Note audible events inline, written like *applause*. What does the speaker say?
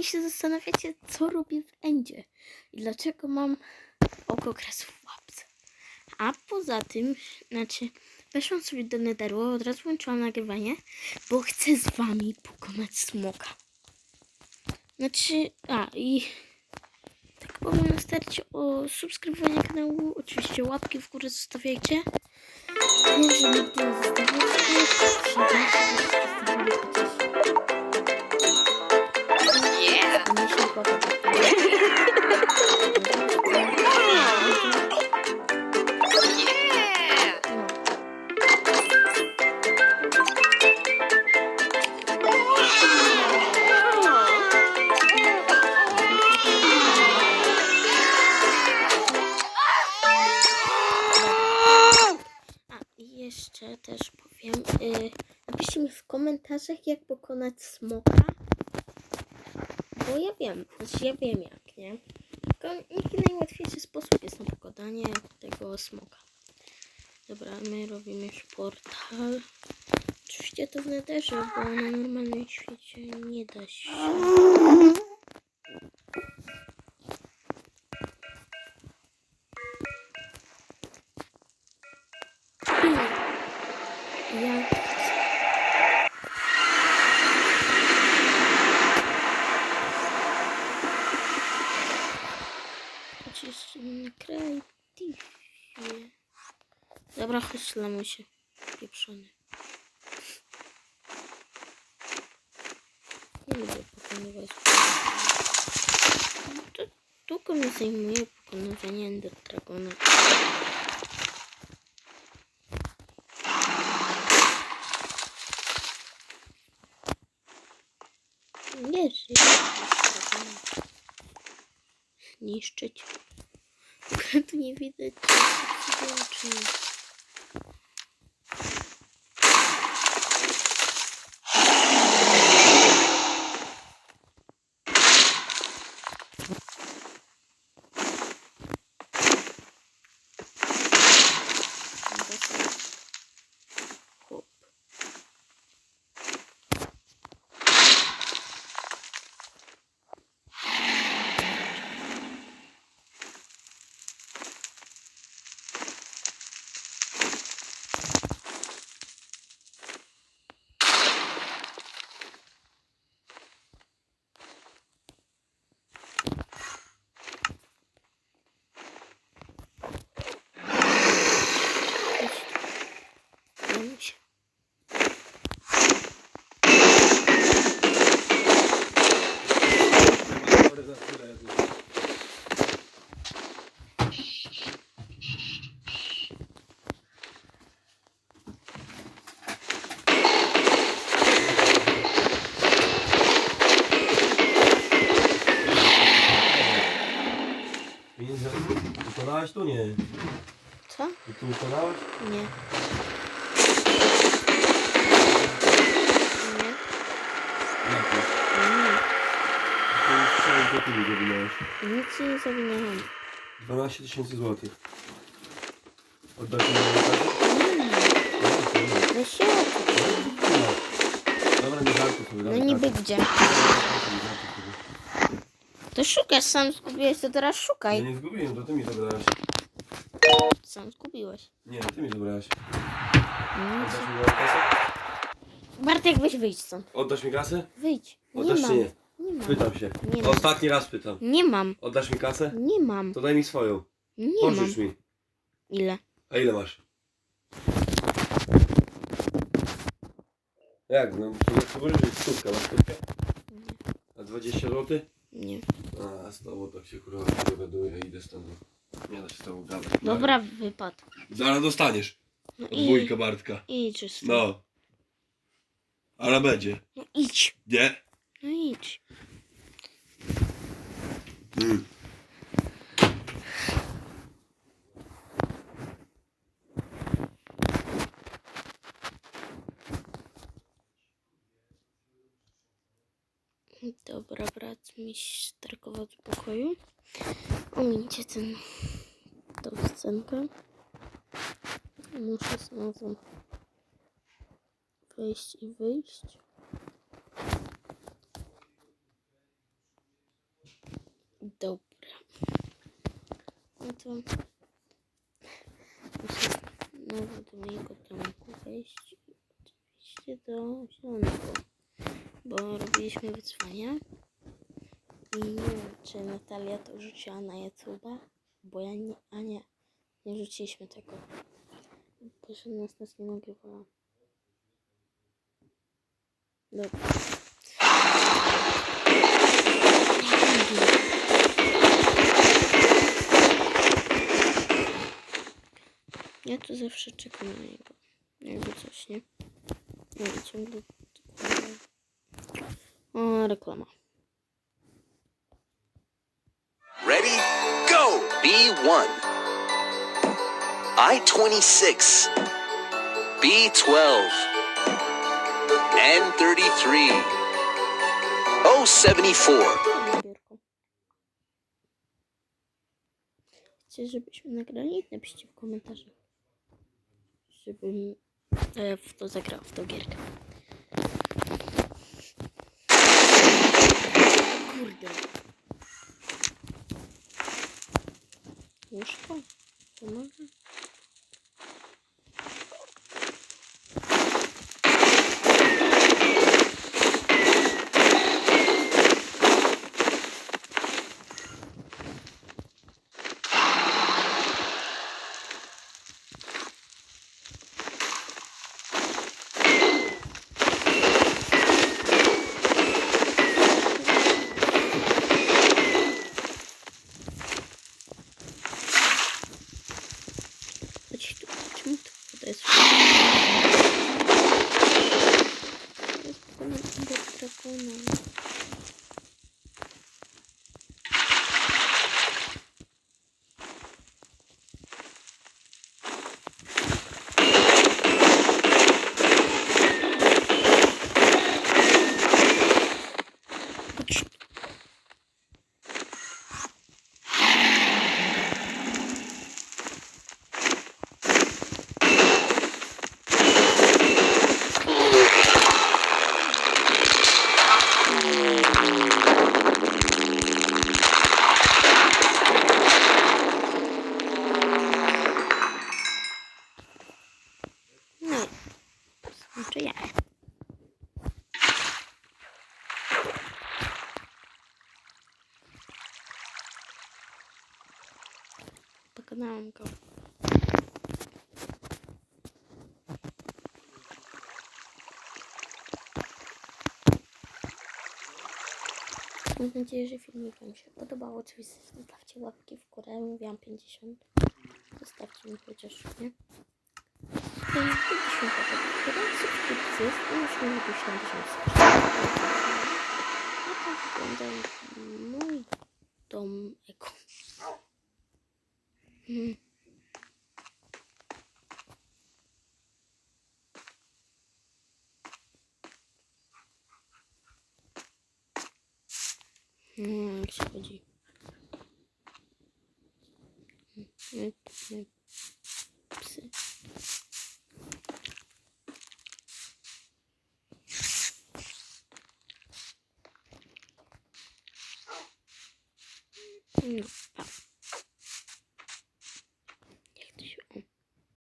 pewnie się zastanawiacie, co robię w Endzie i dlaczego mam okokres w łapce. A poza tym, znaczy, weszłam sobie do Netheru, od razu włączyłam nagrywanie, bo chcę z wami pokonać smoka. Znaczy, a i tak powiem na starcie o subskrybowaniu kanału, oczywiście łapki w górę zostawiajcie. Wiem, że nigdy nie zostawiacie, A i jeszcze też powiem, y, napiszcie mi w komentarzach, jak pokonać smoka. Bo ja wiem, znaczy ja wiem jak, nie? Tylko jaki najłatwiejszy sposób jest na pokonanie tego smoka. Dobra, my robimy już portal. Oczywiście to w netherze, bo na normalnym świecie nie da się. Ja Chociaż na kreatywie. Dobra, chodź lamusie. Pieprzony. Nie lubię pokonywać. To długo mi zajmuje pokonywanie Ender Dragona. Nie żyję. Niszczyć. *laughs* tu nie widać. co się włączyło. Układałaś tu? Nie. Co? I tu układałaś? Nie. Nie. Jak to? Nie. To już zawinąłeś. Nic nie zawinęłam. 12 tysięcy złotych. Oddasz mi na. Weź się odczuć. Dobra, nie żartuj sobie. No niby gdzie? To szukasz, sam zgubiłeś, to teraz Ja szukaj. nie zgubiłem, to ty mi zabrałaś. Sam zgubiłeś. Nie, ty mi zabrałaś. Nic. Oddasz mi kasę? Bartek, weź wyjdź stąd. Oddasz mi kasę? Wyjdź. Nie Oddasz czy mam. nie? Nie mam. Pytam się. Nie. Ostatni raz pytam. Nie mam. Oddasz mi kasę? Nie mam. To daj mi swoją. Nie mam. Pożycz mi. Ile? A ile masz? Jak no? To pożyczyć stówkę, masz stówkę? A 20 zł? Nie. A z tobą tak się kurwa dogaduję, idę stąd. Nie da się z tobą gadać. Dobra, wypad. Zaraz dostaniesz. No Od i wujka Bartka. idź już. No. Ale będzie. No idź. Nie? No idź. Mm. Dobra, brat mi starkował z pokoju. Omincie ten, tą scenkę. Muszę znowu wejść i wyjść. Dobra. No to muszę znowu do mojego domku wejść. Oczywiście do zielonego. Bo robiliśmy wyzwania. I nie wiem, czy Natalia to rzuciła na YouTube'a, bo ja nie, a nie, nie rzuciliśmy tego. Że nas nas nie nagrywała. Dobra. Ja tu zawsze czekam na niego. Jakby coś, nie? Nie ciągle. O, reklama. Ready? Go! B1. I 26. B12. N33. O74. Gierką. Chcecie, żebyśmy nagrali? Napiszcie w komentarzach. Żebym e, w to zagrał, w tą gierkę. Курда. Ну что? Pokonałam go. Mam nadzieję, że filmik Wam się podobał. Oczywiście zostawcie łapki w górę. Mówiłam 50. Zostawcie mi chociaż, nie? 50 łapek subskrypcji jest i już 50 A tak wygląda mój dom eko. Hmm. Hmm, jak się chodzi. Hmm, nie, nie. Psy. No.